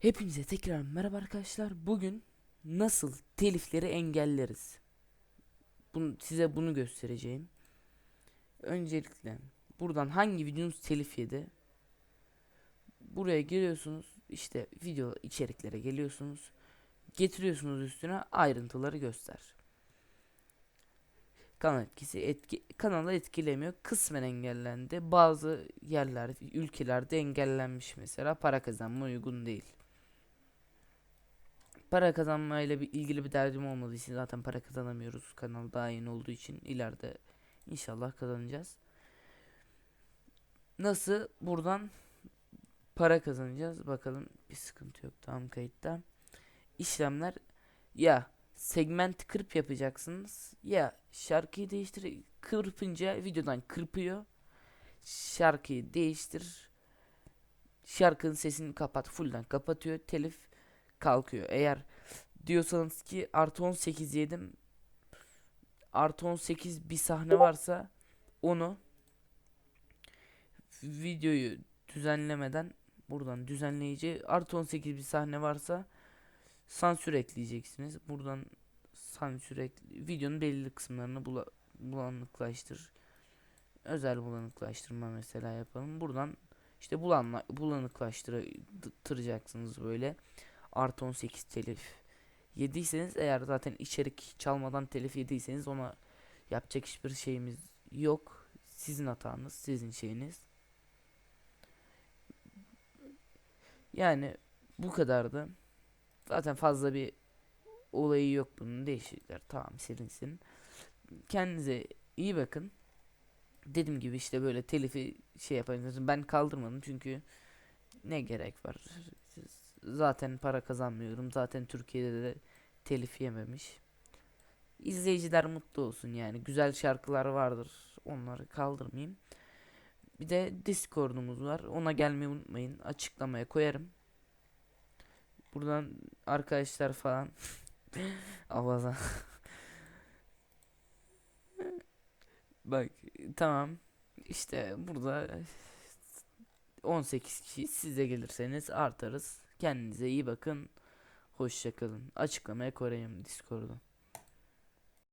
Hepinize tekrar merhaba arkadaşlar. Bugün nasıl telifleri engelleriz? Bunu, size bunu göstereceğim. Öncelikle buradan hangi videonuz telif yedi? Buraya giriyorsunuz. İşte video içeriklere geliyorsunuz. Getiriyorsunuz üstüne ayrıntıları göster. Kanal etkisi etki kanalı etkilemiyor. Kısmen engellendi. Bazı yerler, ülkelerde engellenmiş mesela para kazanma uygun değil para kazanmayla bir ilgili bir derdim olmadığı için zaten para kazanamıyoruz. Kanal daha yeni olduğu için ileride inşallah kazanacağız. Nasıl buradan para kazanacağız? Bakalım bir sıkıntı yok. Tamam kayıtta. İşlemler ya segment kırp yapacaksınız ya şarkıyı değiştir kırpınca videodan kırpıyor. Şarkıyı değiştir. Şarkının sesini kapat. Fullden kapatıyor. Telif kalkıyor. Eğer diyorsanız ki artı 18 yedim artı 18 bir sahne varsa onu videoyu düzenlemeden buradan düzenleyici artı 18 bir sahne varsa sansür ekleyeceksiniz. Buradan sansür ekle, videonun belirli kısımlarını bula, bulanıklaştır. Özel bulanıklaştırma mesela yapalım. Buradan işte bulanla, bulanıklaştıracaksınız böyle artı 18 telif yediyseniz eğer zaten içerik çalmadan telif yediyseniz ona yapacak hiçbir şeyimiz yok. Sizin hatanız, sizin şeyiniz. Yani bu kadardı. Zaten fazla bir olayı yok bunun. Değişiklikler tamam silinsin. Kendinize iyi bakın. Dediğim gibi işte böyle telifi şey yapabilirsiniz. Ben kaldırmadım çünkü ne gerek var? Zaten para kazanmıyorum. Zaten Türkiye'de de telif yememiş. İzleyiciler mutlu olsun yani. Güzel şarkılar vardır. Onları kaldırmayayım. Bir de Discord'umuz var. Ona gelmeyi unutmayın. Açıklamaya koyarım. Buradan arkadaşlar falan Avaza Bak tamam. İşte burada 18 kişi size gelirseniz artarız. Kendinize iyi bakın. Hoşçakalın. Açıklamaya koyayım Discord'u.